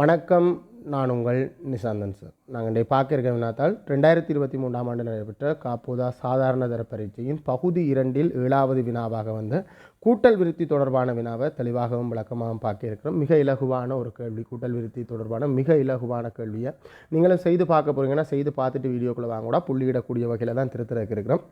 வணக்கம் நான் உங்கள் நிசாந்தன் சார். நாங்கள் இன்றைய பார்க்க வினாத்தால் ரெண்டாயிரத்தி இருபத்தி மூன்றாம் ஆண்டு நடைபெற்ற காப்போதா சாதாரண தர பரீட்சையின் பகுதி இரண்டில் ஏழாவது வினாவாக வந்து கூட்டல் விருத்தி தொடர்பான வினாவை தெளிவாகவும் விளக்கமாகவும் பார்க்கிருக்கிறோம் மிக இலகுவான ஒரு கேள்வி கூட்டல் விருத்தி தொடர்பான மிக இலகுவான கேள்வியை நீங்களும் செய்து பார்க்க போறீங்கன்னா செய்து பார்த்துட்டு வீடியோக்குள்ளே வாங்க கூட புள்ளியிடக்கூடிய வகையில் தான் திருத்திருக்கிறோம் இருக்கிறோம்.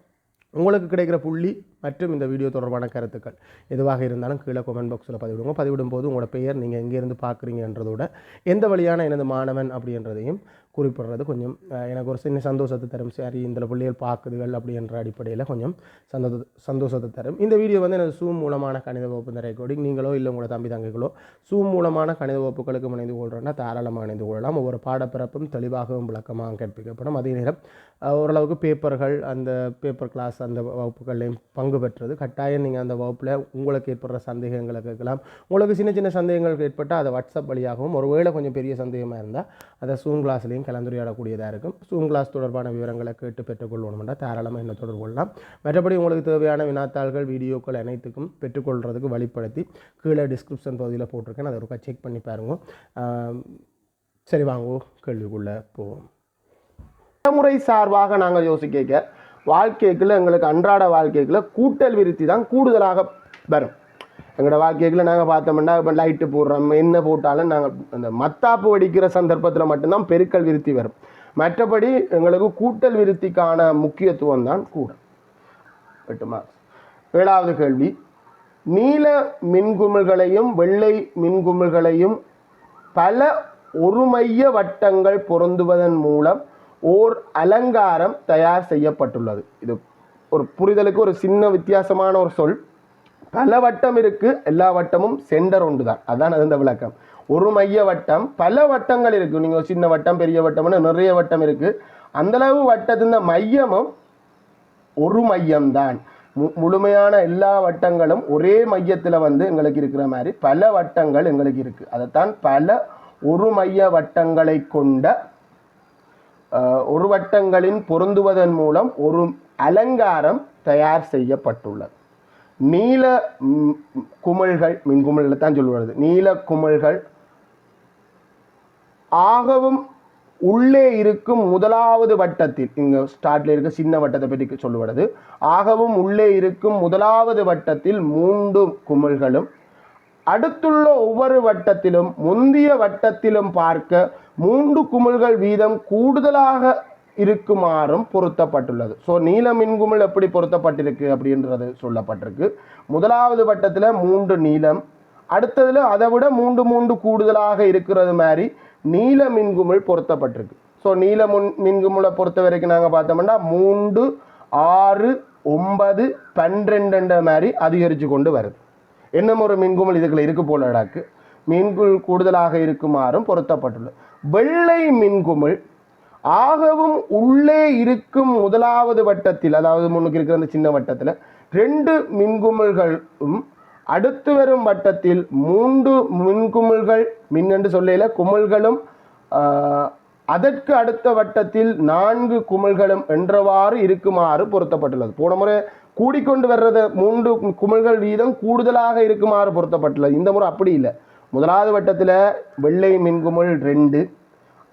உங்களுக்கு கிடைக்கிற புள்ளி மற்றும் இந்த வீடியோ தொடர்பான கருத்துக்கள். எதுவாக இருந்தாலும் கீழே கொமெண்ட் பாக்ஸில் பதிவிடுங்க. பதிவிடும் போது உங்களோட பெயர் நீங்கள் எங்கேருந்து பார்க்குறீங்கன்றதோட எந்த வழியான எனது மாணவன் அப்படின்றதையும் குறிப்பிடுறது. கொஞ்சம் எனக்கு ஒரு சின்ன சந்தோஷத்தை தரும். சரி இந்த பிள்ளைகள் பார்க்குதுகள் அப்படின்ற அடிப்படையில் கொஞ்சம் சந்தோ சந்தோஷத்தை தரும். இந்த வீடியோ வந்து எனது சூம் மூலமான கணித வகுப்பு இந்த ரெக்கார்டிங் நீங்களோ இல்லை உங்களோட தம்பி தங்கைகளோ சூம் மூலமான கணித வகுப்புகளுக்கு இணைந்து கொள்கிறோன்னா தாராளமாக இணைந்து கொள்ளலாம். ஒவ்வொரு பாடப்பிறப்பும் தெளிவாகவும் விளக்கமாக கற்பிக்கப்படும் அதே நேரம் ஓரளவுக்கு பேப்பர்கள் அந்த பேப்பர் கிளாஸ் அந்த வகுப்புகள்லையும் பங்கு பெற்றது. கட்டாயம் நீங்கள் அந்த வகுப்பில் உங்களுக்கு ஏற்படுற சந்தேகங்களை கேட்கலாம். உங்களுக்கு சின்ன சின்ன சந்தேகங்கள் ஏற்பட்டால் அதை வாட்ஸ்அப் வழியாகவும் ஒருவேளை கொஞ்சம் பெரிய சந்தேகமாக இருந்தால் அதை சூம் கிளாஸ்லேயும் கலந்துரையாடக்கூடியதாக இருக்கும் சூம் கிளாஸ் தொடர்பான விவரங்களை கேட்டு பெற்றுக்கொள்ளணும்னா தாராளமாக என்ன தொடர்பு கொள்ளலாம். மற்றபடி உங்களுக்கு தேவையான வினாத்தாள்கள் வீடியோக்கள் அனைத்துக்கும் பெற்றுக்கொள்கிறதுக்கு வழிப்படுத்தி கீழே டிஸ்கிரிப்ஷன் பகுதியில் போட்டிருக்கேன். அதை ஒருக்கா செக் பண்ணி பாருங்க. சரி வாங்குவோம் கேள்விக்குள்ளே போவோம். முறை சார்பாக நாங்கள் யோசிக்க வாழ்க்கைக்குள்ள எங்களுக்கு அன்றாட வாழ்க்கைக்குள்ள கூட்டல் விருத்தி தான் கூடுதலாக வரும். எங்களோட வாழ்க்கைக்குள்ள நாங்கள் பார்த்தோம்னா இப்போ லைட்டு போடுறோம் என்ன போட்டாலும் நாங்கள் அந்த மத்தாப்பு வெடிக்கிற சந்தர்ப்பத்தில் மட்டும்தான் பெருக்கல் விருத்தி வரும். மற்றபடி எங்களுக்கு கூட்டல் விருத்திக்கான முக்கியத்துவம் தான் கூட எட்டு மார்க்ஸ் ஏழாவது கேள்வி. நீல மின்குமிழ்களையும் வெள்ளை மின்குமிழ்களையும் பல ஒருமைய வட்டங்கள் பொருந்துவதன் மூலம் ஓர் அலங்காரம் தயார் செய்யப்பட்டுள்ளது. இது ஒரு புரிதலுக்கு ஒரு சின்ன வித்தியாசமான ஒரு சொல். பல வட்டம் இருக்கு எல்லா வட்டமும் சென்டர் ஒன்று தான் அதான் அது இந்த விளக்கம். ஒரு மைய வட்டம் பல வட்டங்கள் இருக்குது நீங்கள் சின்ன வட்டம் பெரிய வட்டம்னு நிறைய வட்டம் இருக்குது அந்த அளவு வட்டத்தின் மையமும் ஒரு மையம்தான். மு முழுமையான எல்லா வட்டங்களும் ஒரே மையத்தில் வந்து எங்களுக்கு இருக்கிற மாதிரி பல வட்டங்கள் எங்களுக்கு இருக்குது அதைத்தான் பல ஒரு மைய வட்டங்களை கொண்ட ஒரு வட்டங்களின் பொருந்துவதன் மூலம் ஒரு அலங்காரம் தயார் செய்யப்பட்டுள்ளது. நீல குமிழ்கள் மின்குமிழில் தான் சொல்லுவது நீல குமிழ்கள் ஆகவும் உள்ளே இருக்கும் முதலாவது வட்டத்தில் இங்கே ஸ்டார்ட்ல இருக்க சின்ன வட்டத்தை பற்றி சொல்லுவது ஆகவும் உள்ளே இருக்கும் முதலாவது வட்டத்தில் மூன்று குமிழ்களும் அடுத்துள்ள ஒவ்வொரு வட்டத்திலும் முந்திய வட்டத்திலும் பார்க்க மூன்று குமிழ்கள் வீதம் கூடுதலாக இருக்குமாறும் பொருத்தப்பட்டுள்ளது. ஸோ நீல மின்குமிழ் எப்படி பொருத்தப்பட்டிருக்கு அப்படின்றது சொல்லப்பட்டிருக்கு. முதலாவது வட்டத்தில் மூன்று நீளம் அடுத்ததில் அதை விட மூன்று மூன்று கூடுதலாக இருக்கிறது மாதிரி நீல மின்குமிழ் பொருத்தப்பட்டிருக்கு. ஸோ நீல முன் மின்குமிழை பொறுத்த வரைக்கும் நாங்கள் பார்த்தோம்னா மூன்று ஆறு ஒன்பது பன்னிரெண்டுன்ற மாதிரி அதிகரித்து கொண்டு வருது. இன்னும் ஒரு மின்குமிழ் இதுக்குள்ள இருக்கு போல இடாக்கு மின்குள் கூடுதலாக இருக்குமாறும் பொருத்தப்பட்டுள்ளது. வெள்ளை மின்குமிழ் ஆகவும் உள்ளே இருக்கும் முதலாவது வட்டத்தில் அதாவது முன்னுக்கு இருக்கிற அந்த சின்ன வட்டத்தில் ரெண்டு மின்குமிழ்களும் அடுத்து வரும் வட்டத்தில் மூன்று மின்குமிழ்கள் மின்னென்று சொல்லையில குமிழ்களும் அதற்கு அடுத்த வட்டத்தில் நான்கு குமிழ்களும் என்றவாறு இருக்குமாறு பொருத்தப்பட்டுள்ளது. போன முறை கூடிக்கொண்டு வர்றது மூன்று குமிழ்கள் வீதம் கூடுதலாக இருக்குமாறு பொருத்தப்பட்டுள்ளது. இந்த முறை அப்படி இல்லை. முதலாவது வட்டத்தில் வெள்ளை மின்குமிழ் ரெண்டு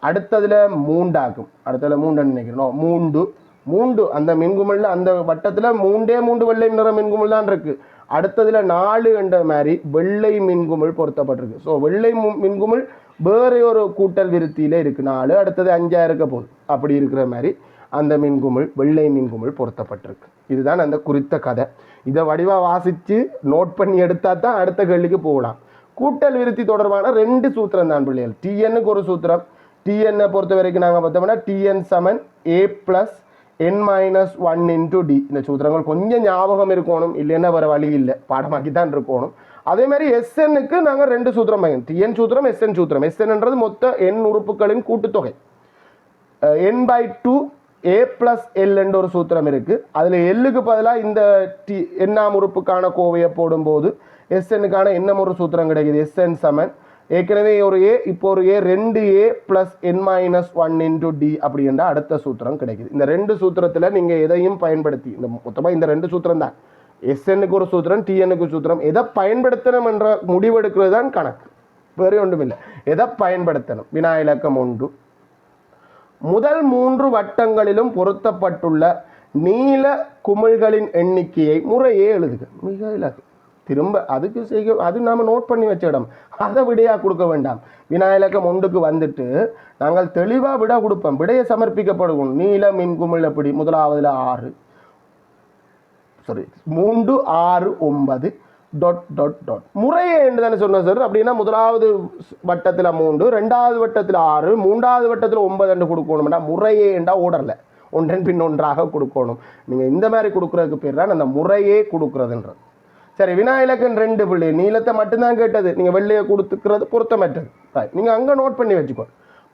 அடுத்ததில் மூண்டாக்கும். அடுத்ததில் மூண்டுன்னு நினைக்கிறோம் மூண்டு. மூண்டு அந்த மின்குமிழில் அந்த வட்டத்தில் மூண்டே மூன்று வெள்ளை நிற மின்குமிழ் தான் இருக்குது அடுத்ததில் நாலு என்ற மாதிரி வெள்ளை மின்குமிழ் பொருத்தப்பட்டிருக்கு. ஸோ வெள்ளை மு- மின்குமிழ் வேறே ஒரு கூட்டல் விருத்தியில் இருக்குது நாலு அடுத்தது அஞ்சாக இருக்க போகுது. அப்படி இருக்கிற மாதிரி அந்த மின்குமிழ் வெள்ளை மின்குமிழ் பொருத்தப்பட்டிருக்கு. இதுதான் அந்த குறித்த கதை. இதை வடிவாக வாசித்து நோட் பண்ணி எடுத்தால் தான் அடுத்த கேள்விக்கு போகலாம். கூட்டல் விருத்தி தொடர்பான ரெண்டு சூத்திரம் தான் பிள்ளைகள். டிஎன்னுக்கு ஒரு சூத்திரம் டிஎன்னை பொறுத்த வரைக்கும் நாங்கள் பார்த்தோம்னா TN Saman A plus N minus one into D இந்த சூத்திரங்கள் கொஞ்சம் ஞாபகம் இருக்கணும். இல்லைன்னா வேறு வழி இல்லை. பாடமாக்கி தான் இருக்கணும். அதே மாதிரி எஸ்என்னுக்கு நாங்கள் ரெண்டு சூத்திரம் பயன். டிஎன் சூத்திரம் எஸ்என் சூத்திரம். எஸ்என்ன்றது மொத்த எண் உறுப்புகளின் கூட்டுத்தொகை. N by two A plus L என்ற ஒரு சூத்திரம் இருக்குது அதில் எல்லுக்கு பதிலாக இந்த டி எண்ணாம் உறுப்புக்கான கோவையை போடும்போது எஸ்என்னுக்கான என்ன ஒரு சூத்திரம் கிடைக்குது. எஸ்என் சமன் ஏற்கனவே ஒரு ஏ இப்போ ஒரு ஏ ரெண்டு A plus N minus one into D அப்படின்ற அடுத்த சூத்திரம் கிடைக்குது. இந்த ரெண்டு சூத்திரத்தில் நீங்கள் எதையும் பயன்படுத்தி இந்த மொத்தமாக இந்த ரெண்டு சூத்திரம் தான். எஸ்என்னுக்கு ஒரு சூத்திரம் டிஎன்னுக்கு சூத்திரம் எதை பயன்படுத்தணும் என்ற முடிவெடுக்கிறது தான் கணக்கு. வேறு ஒன்றுமில்லை எதை பயன்படுத்தணும்? வினா இலக்கம் ஒன்று. முதல் மூன்று வட்டங்களிலும் பொருத்தப்பட்டுள்ள நீல குமிழ்களின் எண்ணிக்கையை முறையே எழுதுக. மிக இலகு. திரும்ப அதுக்கு செய்ய அது நாம் நோட் பண்ணி வச்ச இடம். அதை விடையாக கொடுக்க வேண்டாம். வினாயிலக்கம் ஒன்றுக்கு வந்துட்டு நாங்கள் தெளிவாக விட கொடுப்போம். விடையை சமர்ப்பிக்கப்படுவோம். நீல மின் குமிழ் எப்படி முதலாவதில் ஆறு. சாரி மூன்று ஆறு ஒன்பது டாட் டாட் டாட் முறையே என்று தானே சொன்னேன் சார் அப்படின்னா முதலாவது வட்டத்தில் மூன்று ரெண்டாவது வட்டத்தில் ஆறு மூன்றாவது வட்டத்தில் ஒன்பது என்று கொடுக்கணும்னா முறையே என்றால் ஓடரில் ஒன்றன் பின் ஒன்றாக கொடுக்கணும். நீங்கள் இந்த மாதிரி கொடுக்குறதுக்கு பேர் தான் அந்த முறையே கொடுக்குறதுன்றது சரி வினாயிலக்கன் ரெண்டு புள்ளி. நீளத்தை மட்டும்தான் கேட்டது. நீங்கள் வெள்ளையை கொடுத்துக்கிறது பொருத்தமற்றது. ரைட் நீங்கள் அங்கே நோட் பண்ணி வச்சுக்கோ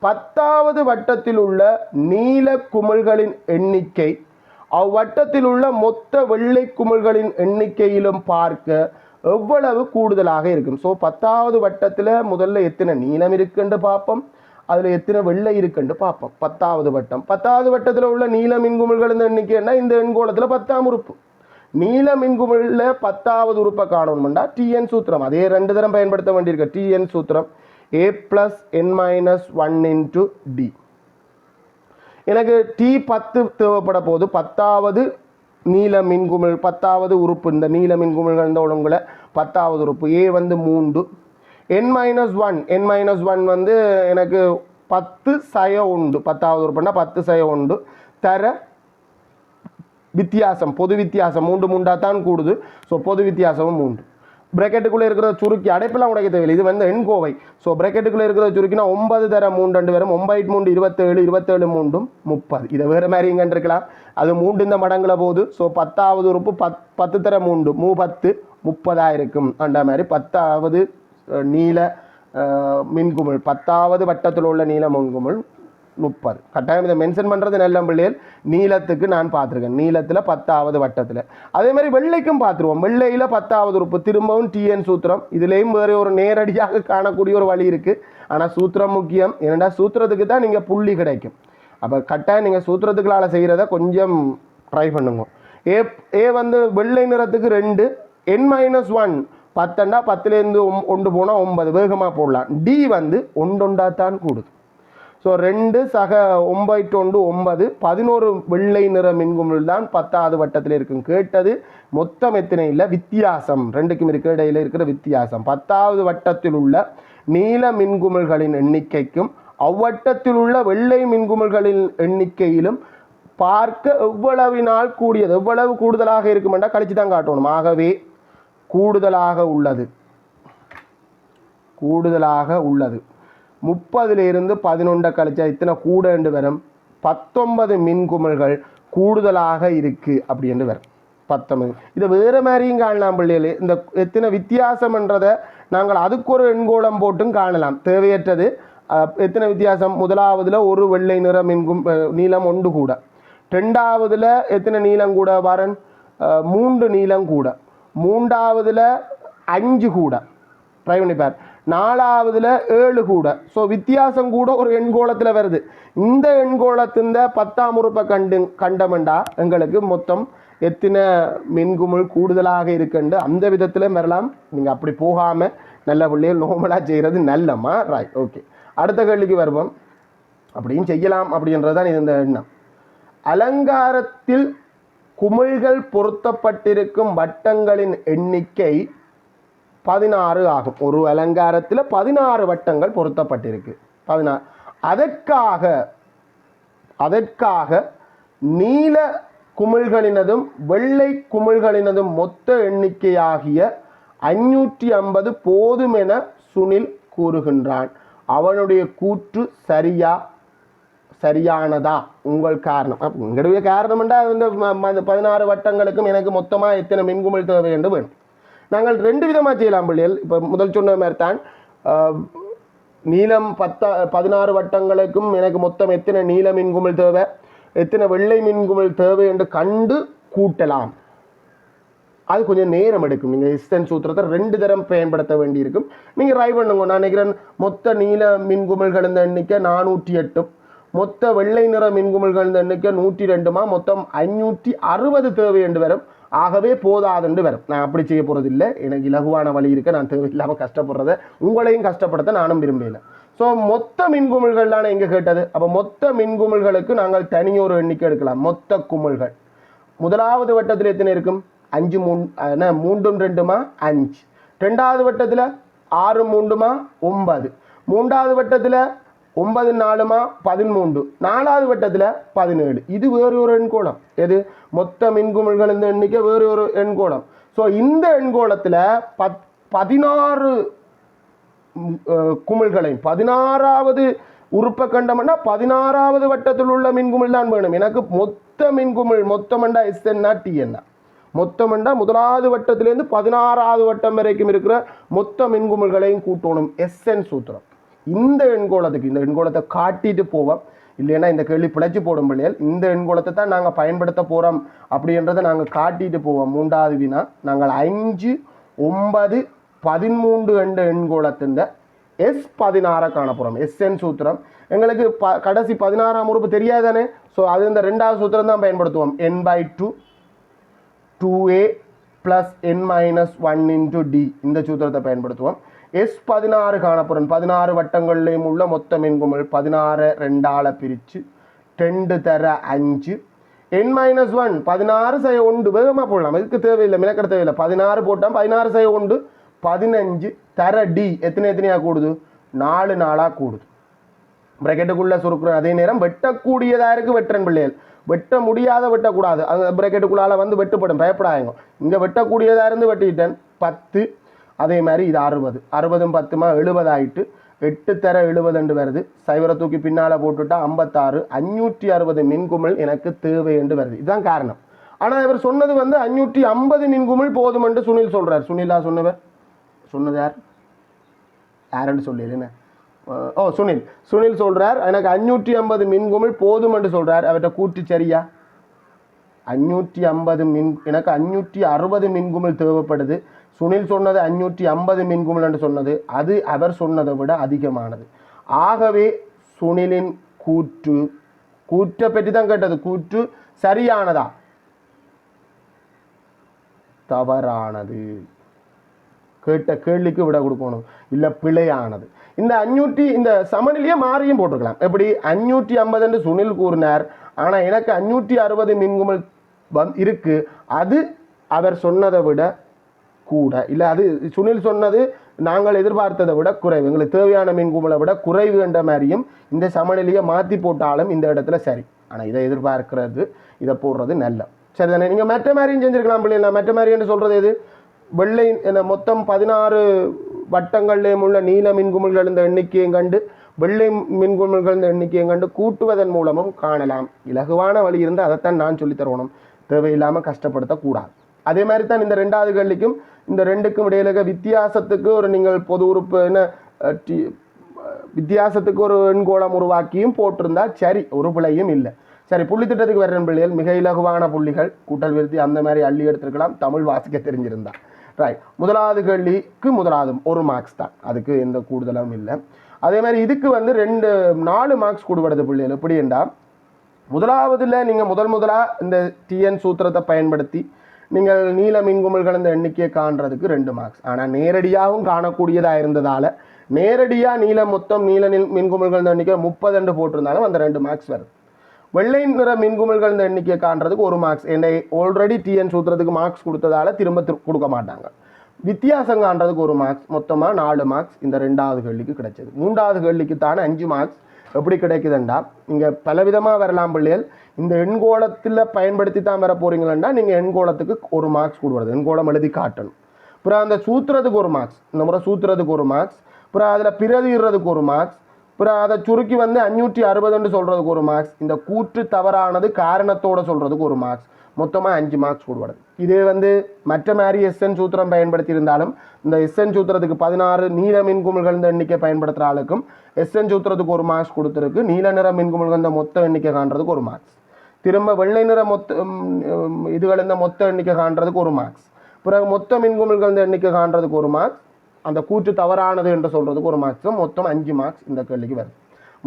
பத்தாவது வட்டத்தில் உள்ள நீல குமிழ்களின் எண்ணிக்கை அவ்வட்டத்தில் உள்ள மொத்த வெள்ளை குமிழ்களின் எண்ணிக்கையிலும் பார்க்க எவ்வளவு கூடுதலாக இருக்கும். ஸோ பத்தாவது வட்டத்தில் முதல்ல எத்தனை நீளம் இருக்குன்னு பார்ப்போம் அதில் எத்தனை வெள்ளை இருக்குன்னு பார்ப்போம் பத்தாவது வட்டம். பத்தாவது வட்டத்தில் உள்ள நீல மின்குமிழ்களின் எண்ணிக்கைன்னா இந்த எண்கோளத்தில் பத்தாம் உறுப்பு. நீல மின்குமிழில் பத்தாவது உறுப்பை காணணும்டா. டிஎன் சூத்திரம். அதே ரெண்டு தரம் பயன்படுத்த வேண்டியிருக்கு. டிஎன் சூத்திரம். A plus N minus one into D எனக்கு டி பத்து தேவைப்பட போது பத்தாவது நீல மின்குமிழ் பத்தாவது உறுப்பு இந்த நீல மின்குமிழ்கள் இந்த உடம்புல பத்தாவது உறுப்பு. ஏ வந்து மூன்று. N minus one N minus one வந்து எனக்கு பத்து சய உண்டு. பத்தாவது உறுப்புன்னா பத்து சய உண்டு. தர வித்தியாசம் பொது வித்தியாசம் மூன்று மூண்டாக தான் கூடுது. ஸோ பொது வித்தியாசமும் மூன்று. பிரக்கெட்டுக்குள்ளே இருக்கிற சுருக்கி அடைப்பெல்லாம் உடைக்க தேவையில்லை. இது வந்து எண்கோவை ஸோ பிரக்கெட்டுக்குள்ளே இருக்கிற சுருக்கினா ஒன்பது தர மூன்று ரெண்டு வரும் ஒன்பது மூன்று இருபத்தேழு இருபத்தேழு மூன்றும் முப்பது. இதை வேறு மாதிரி இங்கே இருக்கலாம் அது மூன்று இந்த மடங்குல போகுது. ஸோ பத்தாவது உறுப்பு பத் பத்து தர மூன்று மூ பத்து முப்பதாக இருக்கும். அந்த மாதிரி பத்தாவது நீல மின்குமிழ். பத்தாவது வட்டத்தில் உள்ள நீல மின்குமிழ். முப்பது. கட்டாயம் இதை மென்ஷன் பண்ணுறது நல்ல பிள்ளைகள். நீளத்துக்கு நான் பார்த்துருக்கேன். நீளத்தில் பத்தாவது வட்டத்தில். அதே மாதிரி வெள்ளைக்கும் பார்த்துருவோம். வெள்ளையில் பத்தாவது உறுப்பு. திரும்பவும் டிஎன் சூத்திரம். இதுலேயும் வேறு ஒரு நேரடியாக காணக்கூடிய ஒரு வழி இருக்குது ஆனால் சூத்திரம் முக்கியம். ஏன்னா சூத்திரத்துக்கு தான் நீங்கள் புள்ளி கிடைக்கும். அப்போ கட்டாயம் நீங்கள் சூத்திரத்துக்களால் செய்கிறத கொஞ்சம் ட்ரை பண்ணுங்க. ஏ ஏ வந்து வெள்ளை நிறத்துக்கு ரெண்டு. என் மைனஸ் ஒன் பத்தண்டா பத்துலேருந்து ஒம் ஒன்று போனால் ஒன்பது. வேகமாக போடலாம். டி வந்து ஒண்டொண்டா தான் கூடுது. ஸோ ரெண்டு சக ஒம்பது ஒன்று ஒன்பது பதினோரு வெள்ளை நிற மின்குமிழ் தான் பத்தாவது வட்டத்தில் இருக்கும். கேட்டது மொத்தம் எத்தனை இல்லை? வித்தியாசம். ரெண்டுக்கும் இருக்கிற இடையில இருக்கிற வித்தியாசம். பத்தாவது வட்டத்தில் உள்ள நீல மின்குமிழ்களின் எண்ணிக்கைக்கும் அவ்வட்டத்தில் உள்ள வெள்ளை மின்குமிழ்களின் எண்ணிக்கையிலும் பார்க்க எவ்வளவினால் கூடியது? எவ்வளவு கூடுதலாக இருக்குமெண்டா கழிச்சு தான் காட்டணும். ஆகவே கூடுதலாக உள்ளது. கூடுதலாக உள்ளது. முப்பதிலிருந்து பதினொன்றை கழிச்சா இத்தனை கூடண்டு வரும். பத்தொன்பது மின்குமல்கள் கூடுதலாக இருக்குது அப்படின்னு வரும். பத்தொன்பது. இதை வேறு மாதிரியும் காணலாம் பிள்ளைகளே. இந்த எத்தனை வித்தியாசம்ன்றதை நாங்கள் அதுக்கு ஒரு எண்கோளம் போட்டும் காணலாம். தேவையற்றது. எத்தனை வித்தியாசம்? முதலாவதில் ஒரு வெள்ளை நிற மின்கும் நீளம் ஒன்று கூட. ரெண்டாவதில் எத்தனை நீளம் கூட வரன் மூன்று நீளம் கூட. மூன்றாவதில் அஞ்சு கூட. ட்ரை பண்ணி பார். நாலாவதுல ஏழு கூட. ஸோ வித்தியாசம் கூட ஒரு எண்கோளத்தில் வருது. இந்த எண்கோளத்தின் பத்தாம் உறுப்பை கண்டு கண்டமெண்டா எங்களுக்கு மொத்தம் எத்தனை மின்குமிழ் கூடுதலாக இருக்குண்டு அந்த விதத்தில் வரலாம். நீங்கள் அப்படி போகாமல் நல்ல பிள்ளைகள் நோமலாக செய்கிறது நல்லம்மா? ரைட் ஓகே அடுத்த கேள்விக்கு வருவோம். அப்படியும் செய்யலாம் அப்படின்றது தான் இது இந்த எண்ணம். அலங்காரத்தில் குமிழ்கள் பொருத்தப்பட்டிருக்கும் வட்டங்களின் எண்ணிக்கை பதினாறு ஆகும். ஒரு அலங்காரத்தில் பதினாறு வட்டங்கள் பொருத்தப்பட்டிருக்கு. பதினாறு அதற்காக அதற்காக நீல குமிழ்களினதும் வெள்ளை குமிழ்களினதும் மொத்த எண்ணிக்கையாகிய ஐநூற்றி ஐம்பது போதுமென சுனில் கூறுகின்றான். அவனுடைய கூற்று சரியா சரியானதா? உங்கள் காரணம். எங்களுடைய காரணம் என்றால் ம- ம- பதினாறு வட்டங்களுக்கும் எனக்கு மொத்தமாக எத்தனை மின்குமிழ் தேவை என்று வேணும். நாங்கள் ரெண்டு விதமாக செய்யலாம் பிள்ளைகள். இப்போ முதல் சொன்ன மாதிரி தான் நீளம் பத்தா பதினாறு வட்டங்களுக்கும் எனக்கு மொத்தம் எத்தனை நீல மின்குமிழ் தேவை எத்தனை வெள்ளை மின்குமிழ் தேவை என்று கண்டு கூட்டலாம். அது கொஞ்சம் நேரம் எடுக்கும். நீங்கள் இஸ்டன் சூத்திரத்தை ரெண்டு தரம் பயன்படுத்த வேண்டியிருக்கும். நீங்கள் ட்ரை பண்ணுங்க. நான் நினைக்கிறேன் மொத்த நீல மின்குமிழ்கள் இந்த எண்ணிக்கை நானூற்றி எட்டும் மொத்த வெள்ளை நிற மின்குமிழ்கள் இந்த எண்ணிக்கை நூற்றி ரெண்டுமா? மொத்தம் ஐநூற்றி அறுபது தேவை என்று வரும். ஆகவே போதாதுன்னு வரும். நான் அப்படி செய்ய போகிறது இல்லை எனக்கு இலகுவான வழி இருக்க. நான் தேவையில்லாமல் கஷ்டப்படுறத உங்களையும் கஷ்டப்படுத்த நானும் விரும்பலை ஸோ மொத்த மின்குமிழ்கள் தானே எங்கே கேட்டது? அப்போ மொத்த மின்குமிழ்களுக்கு நாங்கள் தனியொரு எண்ணிக்கை எடுக்கலாம். மொத்த குமிழ்கள். முதலாவது வட்டத்தில் எத்தனை இருக்கும்? அஞ்சு மூணு என்ன மூன்றும் ரெண்டுமா? அஞ்சு. ரெண்டாவது வட்டத்தில் ஆறு மூன்றுமா? ஒன்பது. மூன்றாவது வட்டத்தில் ஒன்பது நாலுமா? பதிமூன்று. நாலாவது வட்டத்தில் பதினேழு. இது வேறு ஒரு எண்கோணம் எது? மொத்த மின்குமிழ்கள் இந்த எண்ணிக்கை வேறு ஒரு எண்கோணம் ஸோ இந்த எண்கோணத்தில் பத் பதினாறு குமிழ்களையும் பதினாறாவது உறுப்பை கண்டோம்னா பதினாறாவது வட்டத்தில் உள்ள மின்குமிழ் தான் வேணும். எனக்கு மொத்த மின்குமிழ் மொத்தமெண்டா எஸ் என்ன டி என்ன மொத்தமண்டா முதலாவது வட்டத்திலேருந்து பதினாறாவது வட்டம் வரைக்கும் இருக்கிற மொத்த மின்குமிழ்களையும் கூட்டணும். எஸ்என் சூத்திரம். இந்த எண்கோளத்துக்கு இந்த எண்கோளத்தை காட்டிட்டு போவோம். இல்லைன்னா இந்த கேள்வி பிழைச்சி போடும் பிள்ளைகள் இந்த எண்கோளத்தை தான் நாங்கள் பயன்படுத்த போகிறோம் அப்படின்றத நாங்கள் காட்டிட்டு போவோம். மூன்றாவது வினா நாங்கள் அஞ்சு ஒன்பது பதிமூன்று என்ற எண்கோளத்தின் எஸ் பதினாறை காண போகிறோம் எஸ்என் சூத்திரம். எங்களுக்கு ப கடைசி பதினாறாம் உறுப்பு தெரியாதானே? ஸோ அது இந்த ரெண்டாவது சூத்திரம் தான் பயன்படுத்துவோம். N by two two A plus N minus one into D இந்த சூத்திரத்தை பயன்படுத்துவோம். எஸ் பதினாறு காணப்படும். பதினாறு வட்டங்கள்லேயும் உள்ள மொத்த மின்குமிழ் பதினாறு ரெண்டால் பிரித்து ரெண்டு தர அஞ்சு. என் மைனஸ் ஒன் பதினாறு செய்ய ஒன்று. வேகமாக போடலாம். இதுக்கு தேவையில்லை மினக்கட தேவையில்லை. பதினாறு போட்டால் பதினாறு செய்ய ஒன்று பதினஞ்சு தர டி எத்தனை எத்தனையாக கூடுது? நாலு நாளாக கூடுது. பிரக்கெட்டுக்குள்ளே சுருக்குறோம் அதே நேரம் வெட்டக்கூடியதாக இருக்குது வெட்டன் பிள்ளைகள். வெட்ட முடியாத வெட்டக்கூடாது. அந்த பிரக்கெட்டுக்குள்ளால் வந்து வெட்டுப்படும். பயப்படாதீங்க. இங்கே வெட்டக்கூடியதாக இருந்து வெட்டிட்டேன். பத்து அதே மாதிரி இது அறுபது. அறுபதும் பத்துமா? எழுபது ஆயிட்டு எட்டு தர எழுபதுண்டு வருது. சைவரை தூக்கி பின்னால் போட்டுட்டா ஐம்பத்தாறு. அஞ்சூற்றி அறுபது மின்குமிழ் எனக்கு தேவை என்று வருது. இதுதான் காரணம். ஆனால் இவர் சொன்னது வந்து அஞ்சூற்றி ஐம்பது மின்குமிழ் போதும் என்று சுனில் சொல்கிறார் சுனிலா சொன்னவர்? சொன்னது யார்? யாருன்னு சொல்லிடுன்னு ஓ சுனில். சுனில் சொல்கிறார் எனக்கு அஞ்சூற்றி ஐம்பது மின்குமிழ் போதும் என்று சொல்கிறார் அவர்கிட்ட கூட்டி சரியா? அஞ்சூற்றி ஐம்பது மின் எனக்கு அஞ்சூற்றி அறுபது மின்குமிழ் தேவைப்படுது. சுனில் சொன்னது அஞ்சூற்றி ஐம்பது மின்குமிழ் என்று சொன்னது. அது அவர் சொன்னதை விட அதிகமானது. ஆகவே சுனிலின் கூற்று கூற்றை பற்றி தான் கேட்டது. கூற்று சரியானதா? தவறானது. கேட்ட கேள்விக்கு விட கொடுக்கணும். இல்லை பிழையானது. இந்த அஞ்சூற்றி இந்த சமநிலையை மாறியும் போட்டிருக்கலாம். எப்படி? அஞ்சூற்றி ஐம்பது என்று சுனில் கூறினார். ஆனால் எனக்கு அஞ்சூற்றி அறுபது மின்குமல் வந் இருக்கு. அது அவர் சொன்னதை விட கூட. இல்லை அது சுனில் சொன்னது நாங்கள் எதிர்பார்த்ததை விட குறைவு. எங்களுக்கு தேவையான மின்குமிழை விட குறைவு என்ற மாதிரியும் இந்த சமநிலையை மாற்றி போட்டாலும் இந்த இடத்துல சரி. ஆனால் இதை எதிர்பார்க்கிறது இதை போடுறது நல்ல. சரிதானே நீங்கள் மற்ற மாதிரியும் செஞ்சுருக்கலாம் பிள்ளைங்களா மற்ற மாதிரி சொல்கிறது எது? வெள்ளை என்ன மொத்தம் பதினாறு வட்டங்கள்லேயும் உள்ள நீல மின்குமிழ்கள் இந்த எண்ணிக்கையும் கண்டு வெள்ளை மின்குமிழ்கள் இந்த எண்ணிக்கையும் கண்டு கூட்டுவதன் மூலமும் காணலாம். இலகுவான வழி இருந்தால் அதைத்தான் நான் சொல்லித்தரணும் தேவையில்லாமல் கஷ்டப்படுத்தக்கூடாது. அதே மாதிரி தான் இந்த ரெண்டாவது கேள்விக்கும் இந்த ரெண்டுக்கும் இடையில இருக்க வித்தியாசத்துக்கு ஒரு நீங்கள் பொது உறுப்பு என்ன டி- வித்தியாசத்துக்கு ஒரு எண்கோளம் உருவாக்கியும் போட்டிருந்தா சரி ஒரு பிழையும் இல்லை. சரி புள்ளி திட்டத்துக்கு வர்ற பிள்ளைகள் மிக இலகுவான புள்ளிகள் கூட்டல் விருத்தி அந்த மாதிரி அள்ளி எடுத்திருக்கலாம் தமிழ் வாசிக்க தெரிஞ்சிருந்தா. ரைட் முதலாவது கேள்விக்கு முதலாவது ஒரு மார்க்ஸ் தான். அதுக்கு எந்த கூடுதலும் இல்லை. அதே மாதிரி இதுக்கு வந்து ரெண்டு நாலு மார்க்ஸ் கூடுபடுது பிள்ளைகள். எப்படி என்றால் முதலாவதில் நீங்கள் முதல் முதலாக இந்த டிஎன் சூத்திரத்தை பயன்படுத்தி நீங்கள் நீல மின்குமல் இந்த எண்ணிக்கையை காண்றதுக்கு ரெண்டு மார்க்ஸ் ஆனால் நேரடியாகவும் காணக்கூடியதாக இருந்ததால் நேரடியாக நீல மொத்தம் நீல நில் மின்குமிழ்கள் இந்த எண்ணிக்கை முப்பது என்று போட்டிருந்தாலும் அந்த ரெண்டு மார்க்ஸ் வருது. வெள்ளை நிற மின்குமல் இந்த எண்ணிக்கையை காண்றதுக்கு ஒரு மார்க்ஸ் என்னை ஆல்ரெடி டிஎன் சூத்திரத்துக்கு மார்க்ஸ் கொடுத்ததால் திரும்ப திரு- கொடுக்க மாட்டாங்க. வித்தியாசம் காண்றதுக்கு ஒரு மார்க்ஸ் மொத்தமாக நாலு மார்க்ஸ் இந்த ரெண்டாவது கேள்விக்கு கிடைச்சது. மூன்றாவது கேள்விக்கு தானே அஞ்சு மார்க்ஸ் எப்படி கிடைக்குதுண்டா? இங்கே பலவிதமாக வரலாம் பிள்ளைகள். இந்த எண்கோளத்தில் பயன்படுத்தி தான் வர போறீங்களா நீங்கள் எண்கோளத்துக்கு ஒரு மார்க்ஸ் கொடுக்குறது எண்கோளம் எழுதி காட்டணும். அப்புறம் அந்த சூத்துறதுக்கு ஒரு மார்க்ஸ் இந்த முறை சூத்துறதுக்கு ஒரு மார்க்ஸ் அப்புறம் அதில் பிரதிடுறதுக்கு ஒரு மார்க்ஸ் அப்புறம் அதை சுருக்கி வந்து அஞ்சூற்றி அறுபதுன்னு சொல்கிறதுக்கு ஒரு மார்க்ஸ் இந்த கூற்று தவறானது காரணத்தோட சொல்கிறதுக்கு ஒரு மார்க்ஸ் மொத்தமாக அஞ்சு மார்க்ஸ் கொடுப்படுது இதே வந்து மற்ற மாதிரி எஸ்என் சூத்திரம் பயன்படுத்தி இருந்தாலும் இந்த எஸ்என் சூத்திரத்துக்கு பதினாறு நீல மின்குமிழ்கள் இந்த எண்ணிக்கை பயன்படுத்துகிற ஆளுக்கும் எஸ்என் சூத்திரத்துக்கு ஒரு மார்க்ஸ் கொடுத்துருக்கு. நீல நிற மின்குமிழ்கள் இந்த மொத்த எண்ணிக்கை காண்றதுக்கு ஒரு மார்க்ஸ் திரும்ப வெள்ளை நிற மொத்த இதுகள் இந்த மொத்த எண்ணிக்கை காண்றதுக்கு ஒரு மார்க்ஸ் பிறகு மொத்த மின்குமிழ்கள் இந்த எண்ணிக்கை காண்றதுக்கு ஒரு மார்க்ஸ் அந்த கூற்று தவறானது என்று சொல்கிறதுக்கு ஒரு மார்க்ஸும் மொத்தம் அஞ்சு மார்க்ஸ் இந்த கேள்விக்கு வருது.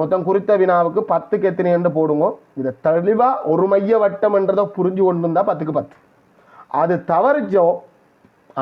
மொத்தம் குறித்த வினாவுக்கு பத்துக்கு எத்தனை என்று போடுங்க. இதை தெளிவாக ஒரு மைய வட்டம் என்றதை புரிஞ்சு கொண்டு இருந்தால் பத்துக்கு பத்து. அது தவறிச்சோ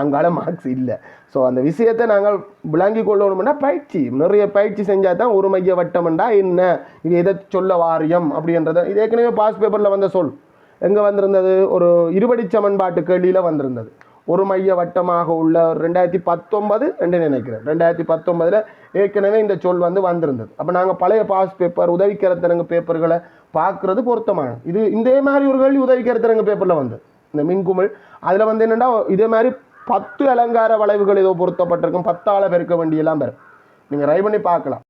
அங்கால மார்க்ஸ் இல்லை. ஸோ அந்த விஷயத்தை நாங்கள் விளங்கி கொள்ளணும்னா பயிற்சி. நிறைய பயிற்சி செஞ்சால் தான் ஒரு மைய வட்டம்ண்டா என்ன? இது எதை சொல்ல வாரியம் அப்படின்றத இது ஏற்கனவே பாஸ் பேப்பரில் வந்த சொல். எங்கே வந்திருந்தது? ஒரு இருபடி சமன்பாட்டு கேள்வியில் வந்திருந்தது. ஒரு மைய வட்டமாக உள்ள ரெண்டாயிரத்தி பத்தொன்பது ரெண்டு நினைக்கிறேன். ரெண்டாயிரத்தி பத்தொன்பதில் ஏற்கனவே இந்த சொல் வந்து வந்திருந்தது. அப்போ நாங்கள் பழைய பாஸ் பேப்பர் உதவிக்கரத்திறங்கு பேப்பர்களை பார்க்குறது பொருத்தமான இது இதே மாதிரி ஒரு கேள்வி உதவிக்கரத்திறங்கு பேப்பரில் வந்து இந்த மின்குமிழ் அதில் வந்து என்னென்னா இதே மாதிரி பத்து அலங்கார வளைவுகள் ஏதோ பொருத்தப்பட்டிருக்கும். பத்தாள பெருக்க வேண்டியெல்லாம் பெறும். நீங்கள் ரை பண்ணி பார்க்கலாம்.